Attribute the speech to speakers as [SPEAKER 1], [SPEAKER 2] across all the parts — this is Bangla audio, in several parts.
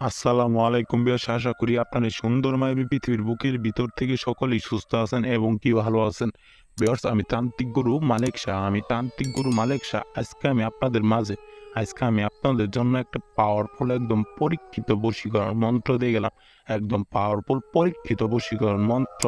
[SPEAKER 1] আসসালামু আলাইকুম বিয়াস আশা করি আপনারা সুন্দর মায়াবী পৃথিবীর বুকের ভিতর থেকে সকলেই সুস্থ আছেন এবং কি ভালো আছেন। বিয়ার্স, আমি তান্ত্রিক গুরু মালিক শাহ, আমি তান্ত্রিক গুরু মালিক শাহ। আজকে আমি আপনাদের মাঝে, আজকে আমি আপনাদের জন্য একটা পাওয়ারফুল একদম পরীক্ষিত বশীকরণ মন্ত্র দিয়ে গেলাম। একদম পাওয়ারফুল পরীক্ষিত বশীকরণ মন্ত্র।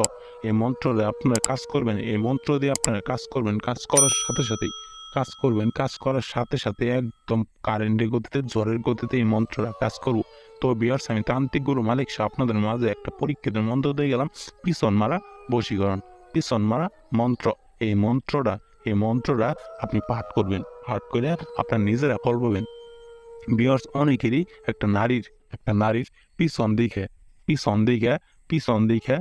[SPEAKER 1] এই মন্ত্র দিয়ে আপনারা কাজ করবেন, এই মন্ত্র দিয়ে আপনারা কাজ করবেন, কাজ করার সাথে সাথেই, কাজ করবেন, কাজ করার সাথে সাথে একদম কারেন্টের গতিতে জ্বরের গতিতে এই মন্ত্রটা কাজ করব। তো বিয়ার্স আমি তান্ত্রিক গুরু মালিক শাহ আপনাদের মাঝে একটা পরীক্ষিত মন্ত্র দিয়ে গেলাম, পিছন মারা বশীকরণ। পিছন মারা মন্ত্র। এই মন্ত্রটা এই মন্ত্রটা আপনি পাঠ করবেন। পাঠ করে আপনার নিজেরা করবেন বিয়ার্স অনেকেরই একটা নারীর একটা নারীর পিছন দিকে পিছন দিকে পিছন দিকে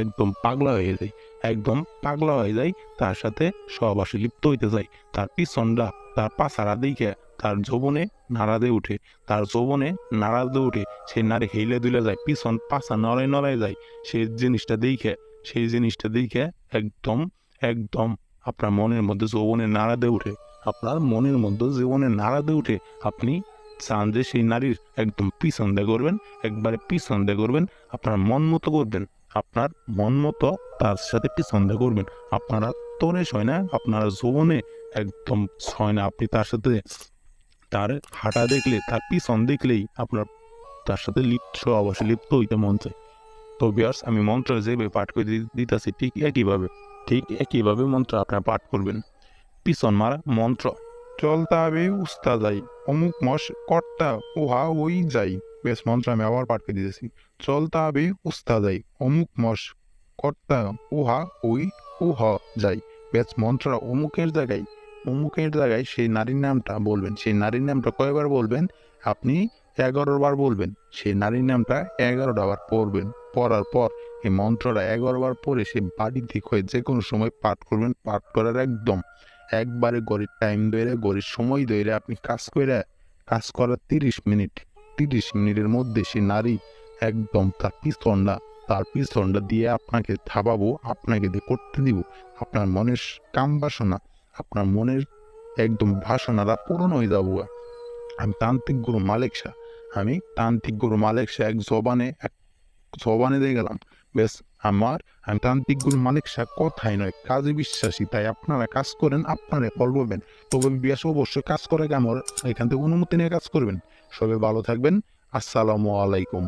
[SPEAKER 1] একদম পাগলা হয়ে যায়। একদম পাগলা হয়ে যায়, তার সাথে সহবাসে লিপ্ত হইতে যায়। তার পিছনটা, তার পাছাড়া দিকে তার যৌবনে নাড়াদে উঠে, তার যৌবনে নাড়াদে উঠে, সেই নারী হেলে দুলে যায়, পিছন পাছা নড়াই নড়াই যায়, সেই জিনিসটা দেখে, সেই জিনিসটা দেখে একদম একদম আপনার মনের মধ্যে যৌবনে নাড়াদে উঠে, আপনার মনের মধ্যে জীবনে নাড়াদে উঠে, আপনি চান যে সেই নারীর একদম পিছন দিয়ে করবেন, একবারে পিছন দিয়ে করবেন, আপনার মন মতো করবেন, আপনার মন মতো তার সাথে পিছন দিয়ে করবেন, আপনারা তোরে ছয় না, আপনারা যৌবনে একদম ছয় না, আপনি তার সাথে তার হাঁটা দেখলে, তার পিছন দেখলেই আপনার, তার সাথে লিপ্ত, অবশ্যই লিপ্ত হইতে মন চায়। তো বিয়ার্স আমি মন্ত্র যেভাবে পাঠ করে দিতেছি, ঠিক একইভাবে ঠিক একইভাবে মন্ত্র আপনার পাঠ করবেন। পিছন মারা মন্ত্র।
[SPEAKER 2] চলতা হবে উস্তা যাই অমুক মশ কর্তা উহা ওই যাই। বেশ মন্ত্র আমি আবার পাঠ করে দিতেছি। চলতা হবে উস্তা যাই অমুক মশ কর্তা উহা ওই উহ যাই। বেশ মন্ত্র অমুকের জায়গায় অমুকের জায়গায় সেই নারীর নামটা বলবেন। সেই নারীর নামটা কয়বার বলবেন? আপনি এগারো বার বলবেন। সেই নারীর নামটা এগারোটা বার পড়বেন। পড়ার পর এই মন্ত্রটা এগারো বার পরে সে বাড়ি ঠিক হয়ে যে কোনো সময় পাঠ করবেন, পাঠ করার একদম একবারে গড়ির টাইম ধরে গড়ির সময় ধরে আপনি কাজ করে, কাজ করার তিরিশ মিনিট, তিরিশ মিনিটের মধ্যে সে নারী একদম তার পিস্তনটা তার পিস্তনটা দিয়ে আপনাকে থাবাবো, আপনাকে দিয়ে করতে দিব। আপনার মনের কাম বাসনা আপনার মনের একদম বাসনাটা পূরণ হয়ে যাব। আমি তান্ত্রিক গুরু মালিক শাহ আমি তান্ত্রিক গুরু মালিক শাহ এক জবানে এক জবানে দিয়ে গেলাম। বেশ, আমার, আমি তান্ত্রিক গুরু মালিক শাহ কথাই নয়, কাজে বিশ্বাসী। তাই আপনারা কাজ করেন আপনারা ফল পাবেন। তবে বিয়াস, অবশ্যই কাজ করে কেমন এখান থেকে অনুমতি নিয়ে কাজ করবেন। সবাই ভালো থাকবেন। আসসালামু আলাইকুম।